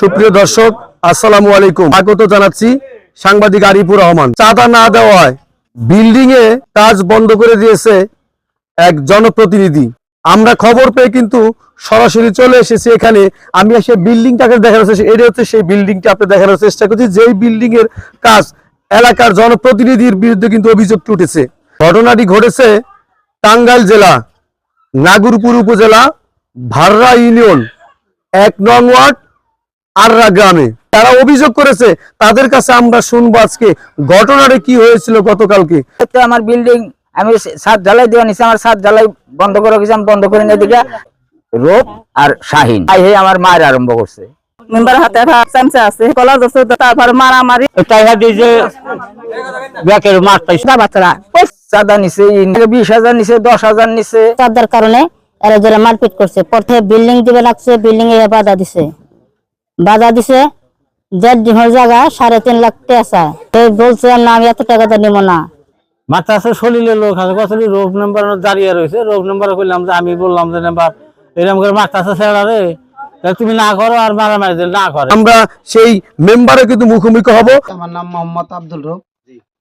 সুপ্রিয় দর্শক, আসসালামু আলাইকুম। স্বাগত জানাচ্ছি সাংবাদিক আরিফুর রহমান। চাঁদা না দেওয়ায় বিল্ডিং এ কাজ বন্ধ করে দিয়েছে এক জনপ্রতিনিধি। আমরা খবর পেয়ে কিন্তু সরাসরি চলে এসেছি এখানে। আমি এসে বিল্ডিংটাকে দেখানোর চেষ্টা এটা হচ্ছে সেই বিল্ডিংটা আপনি দেখানোর চেষ্টা করছি, যেই বিল্ডিং এর কাজ এলাকার জনপ্রতিনিধির বিরুদ্ধে কিন্তু অভিযোগ উঠেছে। ঘটনাটি ঘটেছে টাঙ্গাইল জেলা, নাগুরপুর উপজেলা, ভাররা ইউনিয়ন, এক নং ওয়ার্ড আররা গ্রামে। তারা অভিযোগ করেছে তাদের কাছে আমরা শুনব আজকে ঘটনাটা কি হয়েছিল গতকালকে। আমার বিল্ডিং আমি সাত ঢালাই দেওয়া নিছি আমার সাত ঢালাই বন্ধ করে আমি বন্ধ করে নিয়ে দিকে রোপ আর শাহিন। তাই হে আমার মায়ের আরম্ভ করছে। মেম্বার হাতে চামচা আছে কলেজ আছে তারপর মারামারি। টাকা দিয়েছে ব্যাকের মাঠ পাইছে। বাচ্চারা চাঁদা নিছে বিশ হাজার নিছে দশ হাজার নিছে। চাঁদার কারণে এরা যারা মারপিট করছে প্রথমে বিল্ডিং দিবে লাগছে বিল্ডিং এ বাধা দিছে। বাধা দিছে দেড় ডিমের জায়গা সাড়ে তিন লাখ টাকা তো বলছে না আমি এত টাকা তো নিব না। মাথা আছে শরীরের লোক আছে কত রোগ নাম্বার দাঁড়িয়ে রয়েছে। রোগ নাম্বার করলাম যে আমি বললাম যে নাম্বার এরকম করে মাথা আছে ছেড়া রে। তুমি না করো আর মারামারি দিলে না করে। আমরা সেই মেম্বারে কিন্তু মুখোমুখি হব। আমার নাম মোহাম্মদ আব্দুল রব।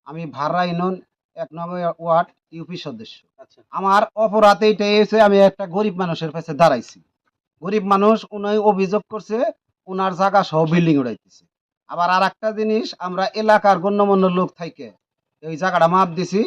আমি ভাররা ইউনিয়ন এক নম্বর ওয়ার্ড ইউপি সদস্য। আমার অপরাধ এইটাই হয়েছে আমি একটা গরিব মানুষের কাছে দাঁড়াইছি। গরিব মানুষ উনি অভিযোগ করছে উনার জায়গা সহ বিল্ডিং উড়াইতেছে। আবার আর একটা জিনিস, আমরা এলাকার গণ্যমান্য লোক থাইকে ওই জায়গাটা মাপ দিছি,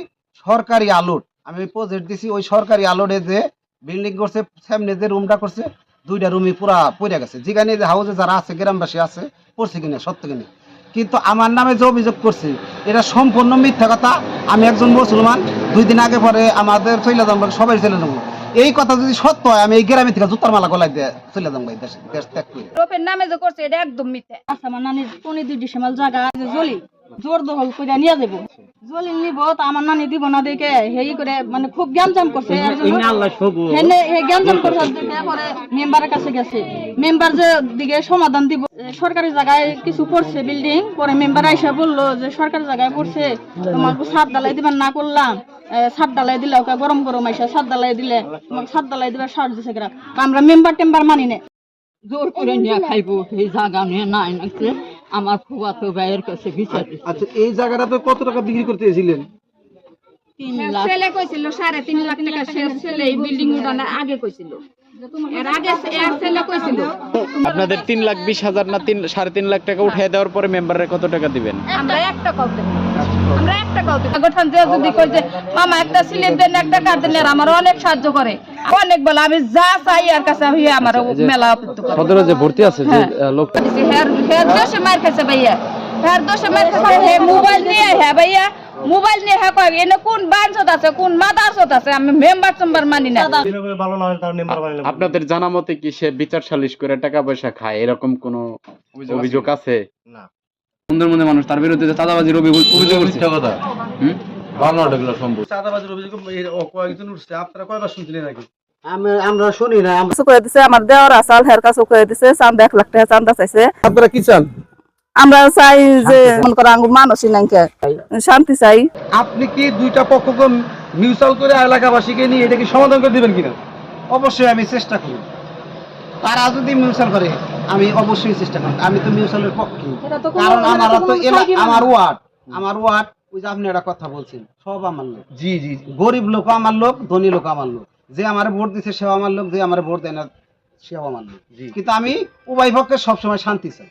সরকারি আলোট আমি প্রজেক্ট দিছি, ওই সরকারি আলোটে যে বিল্ডিং করছে, সামনে যে রুমটা করছে, দুইটা রুমই পুরা পড়ে গেছে। যেখানে যে হাউসে যারা আছে, গ্রামবাসী আছে, পড়ছে কিনা, সত্য কিনা। কিন্তু আমার নামে যে অভিযোগ করছে, এটা সম্পূর্ণ মিথ্যা কথা। আমি একজন মুসলমান, দুই দিন আগে পরে আমাদের চলে সবাই চলে যাব এই কথা যদি সত্য হয় আমি এই গ্রামে থেকে জুতার মালা গলায় দিয়ে চলে যাব দেশ দেশ ত্যাগ করে। নামে যে করছে এটা একদম মিথ্যে। আচ্ছা আমার নানি পনেরো দুই ডিসেম্বর জায়গা জলি। জোর দখল করে নিয়ে যাব জলি নিব তা আমার নানি দিব না দেখে হেই করে মানে খুব জ্ঞানজাম করছে। এর জন্য হেনে হে জ্ঞানজাম করছে দেখে পরে মেম্বারের কাছে গেছে। মেম্বার যে দিকে সমাধান দিব সরকারি জায়গায় কিছু পড়ছে বিল্ডিং পরে মেম্বার আইসা বলল যে সরকারি জায়গায় পড়ছে তোমাকে সাত ডালাই দিবেন না করলাম সাত ডালাই দিলে ওকে গরম গরম আইসা সাত ডালাই দিলে তোমাকে সাত ডালাই দিবে সার দিছে আমরা মেম্বার টেম্বার মানি না। জোর করে নিয়ে খাইবো সেই জায়গা নিয়ে নাই নাকি আমার ফুয়াতো ভাইয়ের কাছে বিচার। আচ্ছা এই জায়গাটা তো কত টাকা বিক্রি করতে এসেছিলেন? তিন লাখ। ছেলে কইছিল সাড়ে তিন লাখ টাকা ছেলে এই বিল্ডিং উঠানোর আগে কইছিল। এর আগে এর ছেলে কইছিল। আপনাদের তিন লাখ বিশ হাজার না তিন সাড়ে তিন লাখ টাকা উঠিয়ে দেওয়ার পরে মেম্বারের কত টাকা দিবেন? আমরা একটা কাউতে আমরা একটা কাউতে গঠন যে যদি কই যে মামা একটা স্লিপ দেন একটা কার্ড দেন আমার অনেক সাহায্য করে। অনেক বলে আমি যা চাই আর কাছে আমি আমার মেলা সদরে যে ভর্তি আছে যে। লোক হের হের দোষে মার খাইছে ভাইয়া। হের দোষে মার খাইছে হে মোবাইল নিয়ে হ্যাঁ ভাইয়া। মোবাইল নিয়ে হ্যাঁ কয় এনে কোন বাঞ্চত আছে কোন মাদারসত আছে আমি মেম্বার চেম্বার মানি না। আপনাদের জানা মতে কি সে বিচার সালিশ করে টাকা পয়সা খায়? এরকম কোন অভিযোগ আছে? সুন্দরবনের মানুষ তার বিরুদ্ধে যে চাঁদাবাজির অভিযোগ অভিযোগ করছে হুম? আমি আমরা শুনি না আমরা দিছে আমার দেওয়ার আসাল হের কাছে কয়ে দিছে চান্দা এক লাখ টাকা চান্দা চাইছে। আপনারা কি চান? আমরা চাই যে মন করা আঙ্গুর মানুষই শান্তি চাই। আপনি কি দুইটা পক্ষকে মিউচুয়াল করে এলাকাবাসীকে নিয়ে এটা কি সমাধান করে দিবেন কিনা? অবশ্যই আমি চেষ্টা করি। তারা যদি মিউচুয়াল করে আমি অবশ্যই চেষ্টা করি। আমি তো মিউচুয়ালের পক্ষে। কারণ আমার তো আমার ওয়ার্ড আমার ওয়ার্ড ওই যে আপনি একটা কথা বলছেন সব আমার লোক। জি জি গরিব লোক আমার লোক ধনী লোক আমার লোক। যে আমার ভোট দিচ্ছে সেও আমার লোক যে আমার ভোট দেয় না সেও আমার লোক। কিন্তু আমি উভয় পক্ষে সবসময় শান্তি চাই।